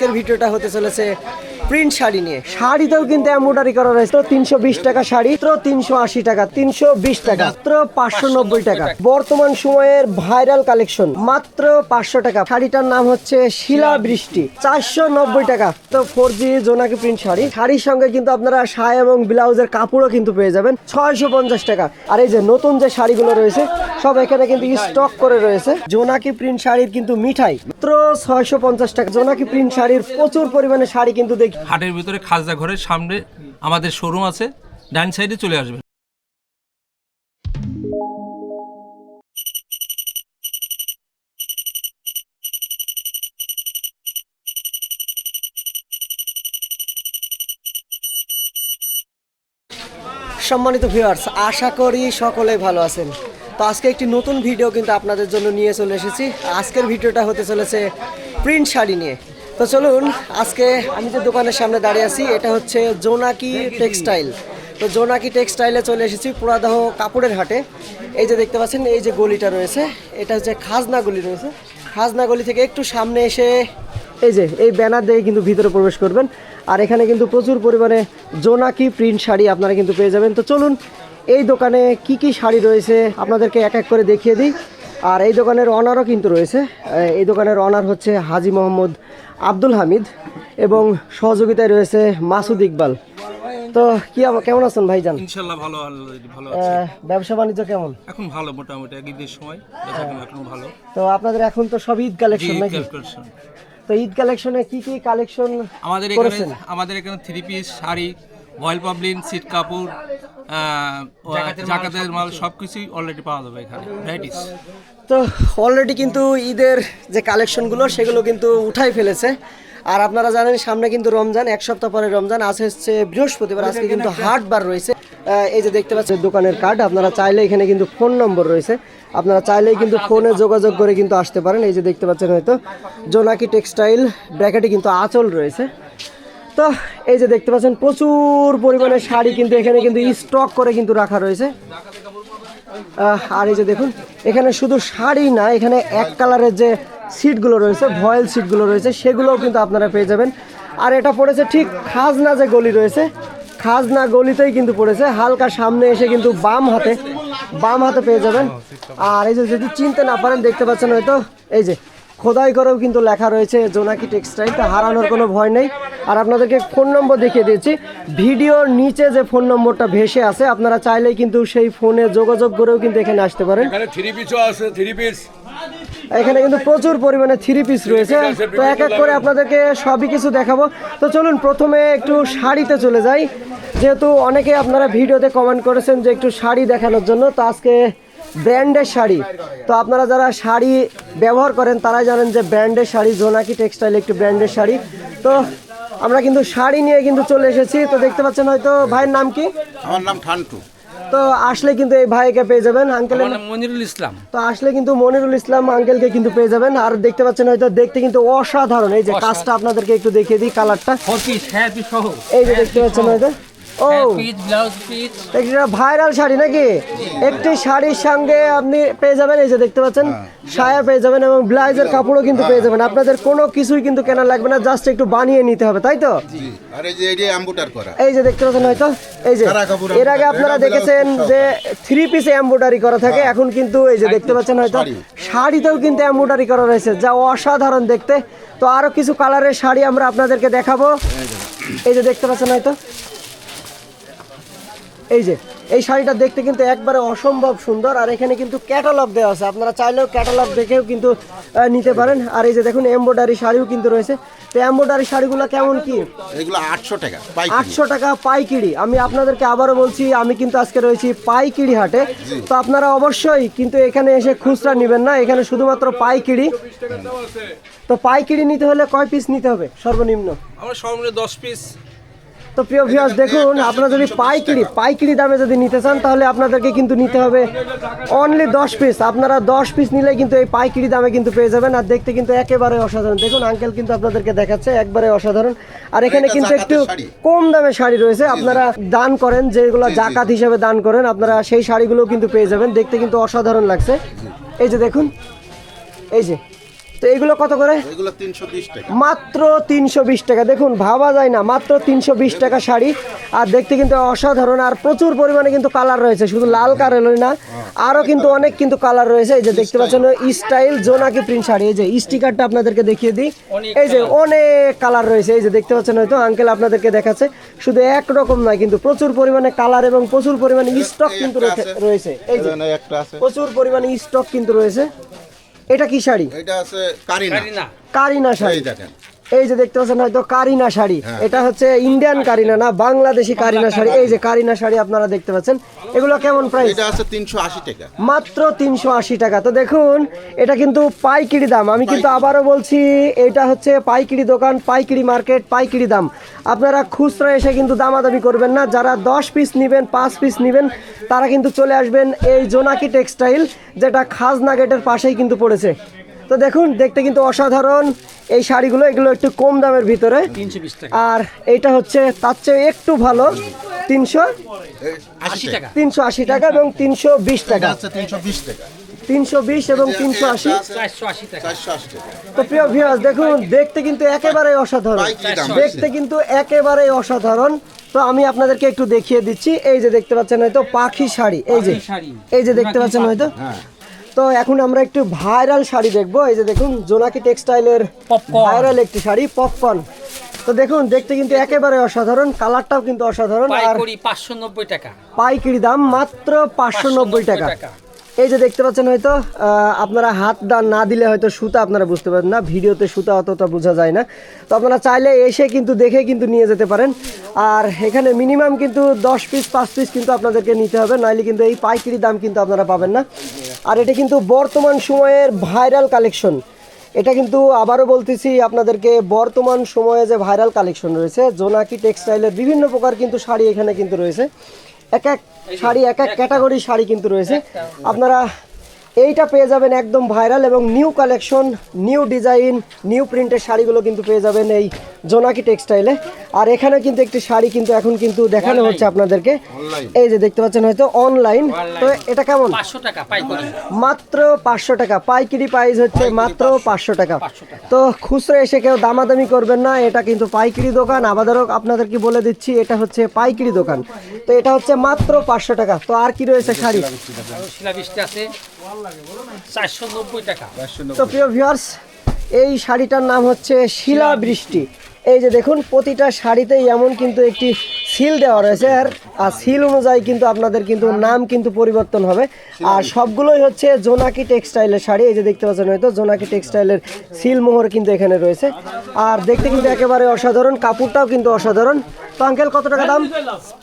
আজকের ভিডিওটা হতে চলেছে প্রিন্ট শাড়ি নিয়ে। শাড়িতেও কিন্তু এমব্রয়ডারি করা রয়েছে। তো তিনশো বিশ টাকা শাড়ি তো তিনশো আশি টাকা, তিনশো বিশ টাকা, মাত্র পাঁচশো নব্বই টাকা। বর্তমান সময়ের ভাইরাল কালেকশন মাত্র পাঁচশো টাকা। শাড়িটার নাম হচ্ছে শিলা বৃষ্টি, চারশো নব্বই টাকা। তো ফোর জি জোনাকি প্রিন্ট শাড়ি। শাড়ির সঙ্গে কিন্তু আপনারা শাড়ি এবং ব্লাউজের কাপড়ও কিন্তু পেয়ে যাবেন, ছয়শো পঞ্চাশ টাকা। আর এই যে নতুন যে শাড়িগুলো রয়েছে সব এখানে কিন্তু স্টক করে রয়েছে। জোনাকি প্রিন্ট শাড়ির কিন্তু মিঠাই মাত্র ছয়শো পঞ্চাশ টাকা। জোনাকি প্রিন্ট শাড়ির প্রচুর পরিমাণে শাড়ি কিন্তু দেখি। হাটের ভিতরে খাজা ঘরের সামনে আমাদের শোরুম আছে ডান সাইডে চলে আসবেন। সম্মানিত ভিউয়ার্স আশা করি সকলেই ভালো আছেন। তো আজকে একটি নতুন ভিডিও কিন্তু আপনাদের জন্য নিয়ে চলে এসেছি। আজকের ভিডিওটা হতে চলেছে প্রিন্ট শাড়ি নিয়ে। তো চলুন, আজকে আমি যে দোকানের সামনে দাঁড়িয়ে আছি, এটা হচ্ছে জোনাকি টেক্সটাইল তো জোনাকি টেক্সটাইলে চলে এসেছি পুরাদাহ কাপড়ের হাটে। এই যে দেখতে পাচ্ছেন, এই যে গলিটা রয়েছে, এটা হচ্ছে খাজনা গলি রয়েছে। খাজনা গলি থেকে একটু সামনে এসে এই যে, এই ব্যানার দিয়ে কিন্তু ভিতরে প্রবেশ করবেন। আর এখানে কিন্তু প্রচুর পরিমাণে জোনাকি প্রিন্ট শাড়ি আপনারা কিন্তু পেয়ে যাবেন। তো চলুন এই দোকানে কি কি শাড়ি রয়েছে আপনাদেরকে এক এক করে দেখিয়ে দিই। আর এই দোকানের অনারও কিন্তু রয়েছে। এই দোকানের অনার হচ্ছে হাজি মোহাম্মদ আব্দুল হামিদ এবং সহযোগিতায় রয়েছে মাসুদ ইকবাল। তো কি কেমন আছেন ভাইজান? ইনশাল্লাহ ভালো ভালো ব্যবসা বাণিজ্য কেমন? এখন ভালো মোটামুটি ঈদের সময়। এখন এখন ভালো। তো আপনাদের এখন তো সব ঈদ কালেকশন নাকি? তো ঈদ কালেকশনে কি কি কালেকশন আমাদের এখানে আমাদের এখানে থ্রি পিস শাড়ি ভয়েল পাবলিন সিট কাপড় জাকাতের মাল সব কিছুই অলরেডি পাওয়া যাবে এখানে। ভ্যারাইটিস তো অলরেডি কিন্তু ঈদের যে কালেকশনগুলো সেগুলো কিন্তু উঠাই ফেলেছে। আর আপনারা জানেন সামনে কিন্তু রমজান এক সপ্তাহ পরে রমজান আজ হচ্ছে বৃহস্পতিবার আজকে কিন্তু হাট বার রয়েছে। আহ, এই যে দেখতে পাচ্ছেন দোকানের কার্ড আপনারা চাইলে এখানে কিন্তু ফোন নম্বর রয়েছে। আপনারা চাইলেই কিন্তু ফোনে যোগাযোগ করে কিন্তু আসতে পারেন। এই যে দেখতে পাচ্ছেন হয়তো জোনাকি টেক্সটাইল ব্র্যাকেটে কিন্তু আঁচল রয়েছে। তো এই যে দেখতে পাচ্ছেন, প্রচুর পরিমাণে শাড়ি কিন্তু এখানে কিন্তু স্টক করে কিন্তু রাখা রয়েছে। আর এই যে দেখুন, এখানে শুধু শাড়ি না, এখানে এক কালারের যে সিটগুলো রয়েছে, ভয়েল সিটগুলো রয়েছে, সেগুলোও কিন্তু আপনারা পেয়ে যাবেন। আর এটা পড়েছে ঠিক খাজনা যে গলি রয়েছে, খাজনা গলিতেই কিন্তু পড়েছে, হালকা সামনে এসে কিন্তু বাম হাতে বাম হাতে পেয়ে যাবেন। আর এই যে যদি চিনতে না পারেন, দেখতে পাচ্ছেন হয়তো, এই যে খোদাই করেও কিন্তু লেখা রয়েছে জোনাকি টেক্সটাইল তা হারানোর কোনো ভয় নেই। আর আপনাদেরকে ফোন নম্বর দেখিয়ে দিয়েছি। ভিডিওর নিচে যে ফোন নম্বরটা ভেসে আছে আপনারা চাইলেই কিন্তু সেই ফোনে যোগাযোগ করেও কিন্তু এখানে আসতে পারেন। এখানে থ্রি পিসও আছে থ্রি পিস এখানে কিন্তু প্রচুর পরিমাণে থ্রি পিস রয়েছে। তো এক এক করে আপনাদেরকে সবই কিছু দেখাবো। তো চলুন প্রথমে একটু শাড়িতে চলে যাই। যেহেতু অনেকে আপনারা ভিডিওতে কমেন্ট করেছেন যে একটু শাড়ি দেখানোর জন্য তো আজকে ব্র্যান্ডের শাড়ি। তো আপনারা যারা শাড়ি ব্যবহার করেন তারাই জানেন যে ব্র্যান্ডের শাড়ি জোনাকি টেক্সটাইল একটি ব্র্যান্ডের শাড়ি। তো আমরা কিন্তু শাড়ি নিয়ে কিন্তু চলে এসেছি। তো দেখতে পাচ্ছেন হয়তো ভাইয়ের নাম কি? আমার নাম ঠান্টু তো আসলে কিন্তু এই ভাইকে পেয়ে যাবেন নাম মনিরুল ইসলাম। তো আসলে কিন্তু মনিরুল ইসলাম আঙ্কেলকে কিন্তু পেয়ে যাবেন। আর দেখতে পাচ্ছেন হয়তো দেখতে কিন্তু অসাধারণ। এই যে কাজটা আপনাদেরকে একটু দেখিয়ে দিই কালারটা। হ্যাঁ এই যে দেখতে পাচ্ছেন হয়তো। ও। ভাইরাল শাড়ি নাকি? একটি শাড়ির সঙ্গে আপনি পেয়ে যাবেন এই যে দেখতে পাচ্ছেন সায়া পেয়ে যাবেন এবং ব্লাউজের কাপড়ও কিন্তু পেয়ে যাবেন। আপনাদের কোনো কিছুই কিন্তু কেনা লাগবে না জাস্ট একটু বানিয়ে নিতে হবে তাই তো? এই যে এটি অ্যাম্বুটার করা। এই যে দেখতে পাচ্ছেন হয়তো এই যে এর আগে আপনারা দেখেছেন যে থ্রি পিসে এমব্রয়ডারি করা থাকে এখন কিন্তু এই যে দেখতে পাচ্ছেন হয়তো শাড়িতেও কিন্তু এমব্রয়ডারি করা রয়েছে যা অসাধারণ দেখতে। তো আরও কিছু কালারের শাড়ি আমরা আপনাদেরকে দেখাবো। এই যে দেখতে পাচ্ছেন হয়তো এই যে এই শাড়িটা দেখতে কিন্তু একবারে অসম্ভব সুন্দর আর এখানে কিন্তু ক্যাটালগ দেওয়া আছে। আপনারা চাইলেও ক্যাটালগ দেখেও কিন্তু নিতে পারেন। আর এই যে দেখুন এমব্রয়ডারি শাড়িও কিন্তু রয়েছে। তো এমব্রয়ডারি শাড়িগুলো কেমন কি? এগুলো আটশো টাকা আটশো টাকা পাইকিরি। আমি আপনাদেরকে আবারও বলছি আমি কিন্তু আজকে রয়েছি পাইকিরি হাটে। তো আপনারা অবশ্যই কিন্তু এখানে এসে খুচরা নেবেন না এখানে শুধুমাত্র পাইকিরি। তো পাইকিরি নিতে হলে কয় পিস নিতে হবে? সর্বনিম্ন? আমার সর্বনিম্ন দশ পিস তো প্রিয় ভিউয়ার্স দেখুন আপনারা যদি পাইকিরি পাইকিরি দামে যদি নিতে চান তাহলে আপনাদেরকে কিন্তু নিতে হবে অনলি দশ পিস আপনারা দশ পিস নিলে কিন্তু এই পাইকিরি দামে কিন্তু পেয়ে যাবেন আর দেখতে কিন্তু একেবারে অসাধারণ। দেখুন আঙ্কেল কিন্তু আপনাদেরকে দেখাচ্ছে একবারে অসাধারণ। আর এখানে কিন্তু একটু কম দামে শাড়ি রয়েছে। আপনারা দান করেন যেগুলো জাকাত হিসেবে দান করেন আপনারা সেই শাড়িগুলো কিন্তু পেয়ে যাবেন। দেখতে কিন্তু অসাধারণ লাগছে। এই যে দেখুন এই যে তো এগুলো কত করে? এগুলো টাকা। মাত্র তিনশো বিশ টাকা। দেখুন ভাবা যায় না মাত্র তিনশো বিশ টাকা শাড়ি। আর দেখতে কিন্তু অসাধারণ আর প্রচুর পরিমাণে কিন্তু কালার রয়েছে শুধু লাল কালারই না আরও কিন্তু অনেক কিন্তু কালার রয়েছে। এই যে দেখতে পাচ্ছেন স্টাইল জোনাকি প্রিন্ট শাড়ি এই যে স্টিকারটা আপনাদেরকে দেখিয়ে দিই। এই যে অনেক কালার রয়েছে এই যে দেখতে পাচ্ছেন হয়তো আঙ্কেল আপনাদেরকে দেখাচ্ছে। শুধু একরকম নয় কিন্তু প্রচুর পরিমাণে কালার এবং প্রচুর পরিমাণে স্টক কিন্তু রয়েছে- এই যে এখানে একটা আছে। প্রচুর পরিমাণে স্টক কিন্তু রয়েছে। এটা কি শাড়ি? এটা আছে কারিনা। কারিনা। শাড়ি। দেখেন। এই যে দেখতে পাচ্ছেন হয়তো কারিনা শাড়ি। এটা হচ্ছে ইন্ডিয়ান কারিনা না বাংলাদেশি কারিনা শাড়ি। এই যে কারিনা শাড়ি আপনারা দেখতে পাচ্ছেন। এগুলো কেমন প্রাইস এটা আছে তিনশো আশি টাকা। মাত্র তিনশো আশি টাকা। তো দেখুন এটা কিন্তু পাইকিরি দাম। আমি কিন্তু আবারও বলছি এটা হচ্ছে পাইকিরি দোকান পাইকিরি মার্কেট পাইকিরি দাম। আপনারা খুচরা এসে কিন্তু দামাদামি করবেন না। যারা দশ পিস নেবেন পাঁচ পিস নেবেন তারা কিন্তু চলে আসবেন এই জোনাকি টেক্সটাইল যেটা খাজনা গেটের পাশেই কিন্তু পড়েছে। তো দেখুন দেখতে কিন্তু অসাধারণ। এই শাড়িগুলো এগুলো একটু কম দামের ভিতরে। আর এটা হচ্ছে তার চেয়ে একটু ভালো তিনশো তিনশো আশি টাকা এবং তিনশো বিশ টাকা। তিনশো বিশ এবং তিনশো আশি। তো প্রিয় ভিউয়ার্স দেখুন দেখতে কিন্তু একেবারে অসাধারণ। দেখতে কিন্তু একেবারে অসাধারণ। তো আমি আপনাদেরকে একটু দেখিয়ে দিচ্ছি। এই যে দেখতে পাচ্ছেন হয়তো পাখি শাড়ি। এই যে এই যে দেখতে পাচ্ছেন হয়তো। তো এখন আমরা একটু ভাইরাল শাড়ি দেখব। এই যে দেখুন জোনাকি টেক্সটাইলের ভাইরাল একটি শাড়ি পপকর্ন তো দেখুন দেখতে কিন্তু একেবারে অসাধারণ কালারটাও কিন্তু অসাধারণ আর পাইকারি পাঁচশো নব্বই টাকা। পাইকারি দাম মাত্র পাঁচশো নব্বই টাকা। এই যে দেখতে পাচ্ছেন হয়তো আপনারা হাত দান না দিলে হয়তো সুতা আপনারা বুঝতে পারেন না ভিডিওতে সুতা অতটা বোঝা যায় না। তো আপনারা চাইলে এসে কিন্তু দেখে কিন্তু নিয়ে যেতে পারেন। আর এখানে মিনিমাম কিন্তু দশ পিস পাঁচ পিস কিন্তু আপনাদেরকে নিতে হবে নাইলে কিন্তু এই পাইকারি দাম কিন্তু আপনারা পাবেন না। আর এটা কিন্তু বর্তমান সময়ের ভাইরাল কালেকশন। এটা কিন্তু আবারও বলতেছি আপনাদেরকে, বর্তমান সময়ে যে ভাইরাল কালেকশন রয়েছে, জোনাকি টেক্সটাইলের বিভিন্ন প্রকার কিন্তু শাড়ি এখানে কিন্তু রয়েছে। এক এক শাড়ি, এক এক ক্যাটাগরি শাড়ি কিন্তু রয়েছে। আপনারা এইটা পেয়ে যাবেন একদম ভাইরাল এবং new collection, new design, new প্রিন্টের শাড়িগুলো কিন্তু পেয়ে যাবেন এই জোনাকি টেক্সটাইলে। আর এখানে কিন্তু একটি শাড়ি কিন্তু এখন কিন্তু দেখানো হচ্ছে আপনাদেরকে। এই যে দেখতে পাচ্ছেন হয়তো অনলাইন তো এটা কেমন? টাকা মাত্র পাঁচশো টাকা। পাইকারি প্রাইস হচ্ছে মাত্র পাঁচশো। টাকা। তো খুচরো এসে কেউ দামাদামি করবেন না। এটা কিন্তু পাইকারি দোকান। আবারও আপনাদেরকে বলে দিচ্ছি এটা হচ্ছে পাইকারি দোকান। তো এটা হচ্ছে মাত্র পাঁচশো টাকা। তো আর কি রয়েছে শাড়ি? আছে। চারশো নব্বই টাকা। তো প্রিয় ভিউয়ার্স এই শাড়িটার নাম হচ্ছে শিলা বৃষ্টি এই যে দেখুন প্রতিটা শাড়িতেই এমন কিন্তু একটি সিল দেওয়া রয়েছে। আর আর সিল অনুযায়ী কিন্তু আপনাদের কিন্তু নাম কিন্তু পরিবর্তন হবে। আর সবগুলোই হচ্ছে জোনাকি টেক্সটাইলের শাড়ি। এই যে দেখতে পাচ্ছেন হয়তো জোনাকি টেক্সটাইলের সিল মোহর কিন্তু এখানে রয়েছে। আর দেখতে কিন্তু একেবারে অসাধারণ কাপড়টাও কিন্তু অসাধারণ। তো আঙ্কেল কত টাকা দাম?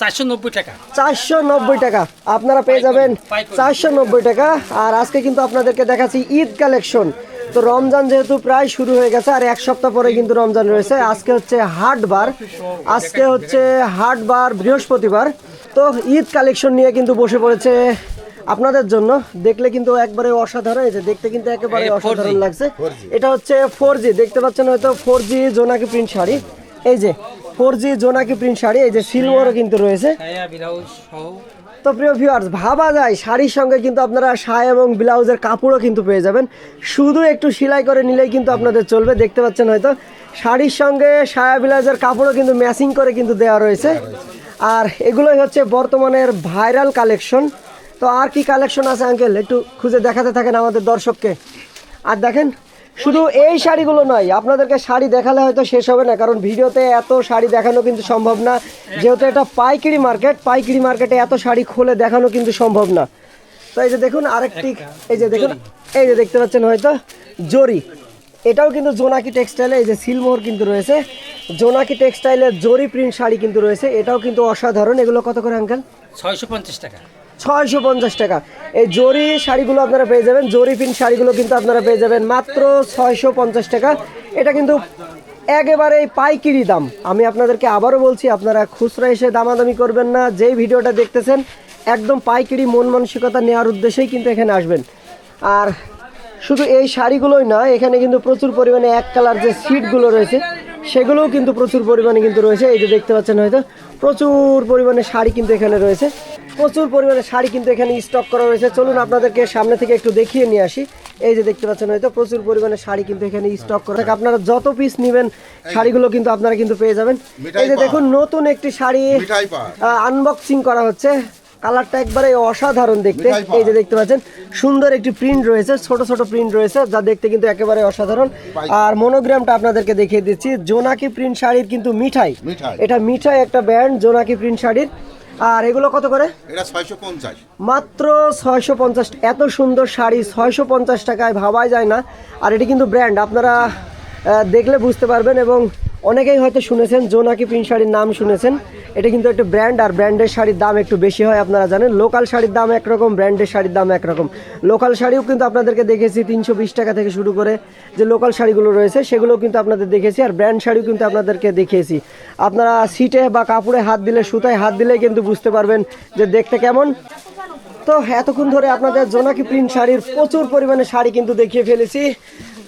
চারশো নব্বই টাকা। চারশো নব্বই টাকা। আপনারা পেয়ে যাবেন চারশো নব্বই টাকা। আর আজকে কিন্তু আপনাদেরকে দেখাচ্ছি ঈদ কালেকশন। তো রমজান যেহেতু প্রায় শুরু হয়ে গেছে আর এক সপ্তাহ পরে কিন্তু রমজান রয়েছে। আজকে হচ্ছে হাট বার। আজকে হচ্ছে হাট বার বৃহস্পতিবার। তো ঈদ কালেকশন নিয়ে কিন্তু বসে পড়েছে আপনাদের জন্য। দেখলে কিন্তু একবারে অসাধারণ। এই যে দেখতে কিন্তু একেবারে অসাধারণ লাগছে। এটা হচ্ছে ফোর জি দেখতে পাচ্ছেন হয়তো ফোর জি জোনাকি প্রিন্ট শাড়ি। এই যে ফোর জি জোনাকি প্রিন্ট শাড়ি। এই যে সিলভারও কিন্তু রয়েছে। তো প্রিয় ভিউয়ার্স ভাবা যায়, শাড়ির সঙ্গে কিন্তু আপনারা শাড়ি এবং ব্লাউজের কাপড়ও কিন্তু পেয়ে যাবেন। শুধু একটু সেলাই করে নিলেই কিন্তু আপনাদের চলবে, দেখতে পাচ্ছেন হয়তো। শাড়ির সঙ্গে সায়া ব্লাউজের কাপড়ও কিন্তু ম্যাচিং করে কিন্তু দেওয়া রয়েছে। আর এগুলোই হচ্ছে বর্তমানের ভাইরাল কালেকশন তো আর কি কালেকশন আছে আঙ্কেল একটু খুঁজে দেখাতে থাকেন আমাদের দর্শককে। আর দেখেন শুধু এই শাড়িগুলো নয়, আপনাদেরকে শাড়ি দেখালে হয়তো শেষ হবে না, কারণ ভিডিওতে এত শাড়ি দেখানো কিন্তু সম্ভব না। যেহেতু এটা পাইকারি মার্কেট, পাইকারি মার্কেটে এত শাড়ি খুলে দেখানো কিন্তু সম্ভব না। তো এই যে দেখুন, আরেকটি, এই যে দেখুন, এই যে দেখতে পাচ্ছেন হয়তো, জরি। এটাও কিন্তু জোনাকি টেক্সটাইলে, এই যে সিলমোহর কিন্তু রয়েছে। জোনাকি টেক্সটাইলের জরি প্রিন্ট শাড়ি কিন্তু রয়েছে, এটাও কিন্তু অসাধারণ। এগুলো কত করে, আঙ্কেল? ছয়শো পঞ্চাশ টাকা। ছয়শো পঞ্চাশ টাকা। এই জরি শাড়িগুলো আপনারা পেয়ে যাবেন। জরি প্রিন্ট শাড়িগুলো কিন্তু আপনারা পেয়ে যাবেন মাত্র ছয়শো পঞ্চাশ টাকা। এটা কিন্তু একেবারে পাইকিরি দাম। আমি আপনাদেরকে আবারও বলছি, আপনারা খুচরা এসে দামাদামি করবেন না। যেই ভিডিওটা দেখতেছেন, একদম পাইকিরি, মন মানসিকতা নেওয়ার উদ্দেশ্যেই কিন্তু এখানে আসবেন। আর শুধু এই শাড়িগুলোই না এখানে কিন্তু প্রচুর পরিমাণে এক কালার যে সিটগুলো রয়েছে, সেগুলোও কিন্তু প্রচুর পরিমাণে কিন্তু রয়েছে। এই যে দেখতে পাচ্ছেন হয়তো, প্রচুর পরিমাণে শাড়ি কিন্তু এখানে রয়েছে। প্রচুর পরিমাণে শাড়ি কিন্তু এখানে স্টক করা রয়েছে। চলুন আপনাদেরকে সামনে থেকে একটু দেখিয়ে নিয়ে আসি। এই যে দেখতে পাচ্ছেন হয়তো প্রচুর পরিমাণে শাড়ি কিন্তু এখানে স্টক করা থাকে আপনারা যত পিস নেবেন শাড়িগুলো কিন্তু আপনারা কিন্তু পেয়ে যাবেন। এই যে দেখুন নতুন একটি শাড়ি আনবক্সিং করা হচ্ছে। কালারটা একবারে অসাধারণ দেখতে। এই যে দেখতে পাচ্ছেন সুন্দর একটি প্রিন্ট রয়েছে ছোট ছোট প্রিন্ট রয়েছে যা দেখতে কিন্তু একেবারে অসাধারণ। আর মনোগ্রামটা আপনাদেরকে দেখিয়ে দিচ্ছি। জোনাকি প্রিন্ট শাড়ির কিন্তু মিঠাই। এটা মিঠাই একটা ব্র্যান্ড জোনাকি প্রিন্ট শাড়ির। আর এগুলো কত করে? এটা ছয়শো পঞ্চাশ। মাত্র ছয়শো পঞ্চাশ। এত সুন্দর শাড়ি ছয়শো পঞ্চাশ টাকায় ভাবাই যায় না। আর এটি কিন্তু ব্র্যান্ড আপনারা দেখলে বুঝতে পারবেন এবং অনেকেই হয়তো শুনেছেন জোনাকি প্রিন্ট শাড়ির নাম শুনেছেন। এটা কিন্তু একটা ব্র্যান্ড, আর ব্র্যান্ডের শাড়ির দাম একটু বেশি হয় আপনারা জানেন। লোকাল শাড়ির দাম একরকম, ব্র্যান্ডের শাড়ির দাম একরকম। লোকাল শাড়িও কিন্তু আপনাদেরকে দেখেছি তিনশো বিশ টাকা থেকে শুরু করে যে লোকাল শাড়িগুলো রয়েছে, সেগুলোও কিন্তু আপনাদের দেখেছি আর ব্র্যান্ড শাড়িও কিন্তু আপনাদেরকে দেখিয়েছি। আপনারা সিটে বা কাপড়ে হাত দিলে, সুতায় হাত দিলে কিন্তু বুঝতে পারবেন যে দেখতে কেমন। তো এতক্ষণ ধরে আপনাদের জোনাকি প্রিন্ট শাড়ির প্রচুর পরিমাণে শাড়ি কিন্তু দেখিয়ে ফেলেছি।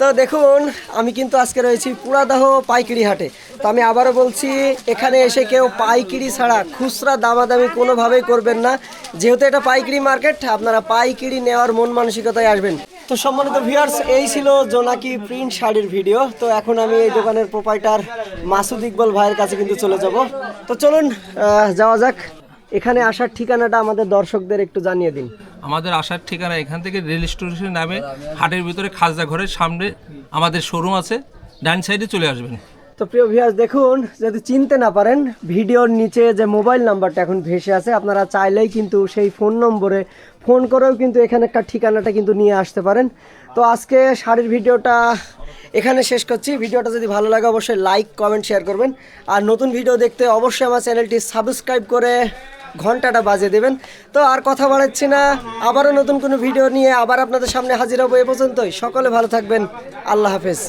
তো দেখুন, আমি কিন্তু আজকে রয়েছি পুরাদাহ পাইকারি হাটে। তো আমি আবারও বলছি, এখানে এসে কেউ পাইকারি ছাড়া খুচরা দামাদামি কোনোভাবেই করবেন না। যেহেতু এটা পাইকারি মার্কেট, আপনারা পাইকারি নেওয়ার মন মানসিকতায় আসবেন। তো সম্মানিত ভিউয়ার্স এই ছিল জোনাকি প্রিন্ট শাড়ির ভিডিও তো এখন আমি এই দোকানের প্রোপাইটার মাসুদ ইকবল ভাইয়ের কাছে কিন্তু চলে যাব। তো চলুন যাওয়া যাক। এখানে আসার ঠিকানাটা আমাদের দর্শকদের একটু জানিয়ে দিন। আমাদের আসার ঠিকানা এখান থেকে রেল স্টেশন নামে হাটের ভিতরে খাজা ঘরের সামনে আমাদের শোরুম আছে ডান সাইডে চলে আসবেন। তো প্রিয় ভিউয়ার্স দেখুন যদি চিনতে না পারেন ভিডিওর নিচে যে মোবাইল নাম্বারটা এখন ভেসে আছে আপনারা চাইলেই কিন্তু সেই ফোন নম্বরে ফোন করেও কিন্তু এখানে একটা ঠিকানাটা কিন্তু নিয়ে আসতে পারেন। তো আজকে শাড়ির ভিডিওটা এখানে শেষ করছি। ভিডিওটা যদি ভালো লাগে অবশ্যই লাইক কমেন্ট শেয়ার করবেন। আর নতুন ভিডিও দেখতে অবশ্যই আমার চ্যানেলটি সাবস্ক্রাইব করে ঘন্টাটা বাজে দেবেন। তো আর কথা বাড়াচ্ছি না। আবারও নতুন কোনো ভিডিও নিয়ে আবার আপনাদের সামনে হাজির হব এ পর্যন্তই। সকলে ভালো থাকবেন। আল্লাহ হাফেজ।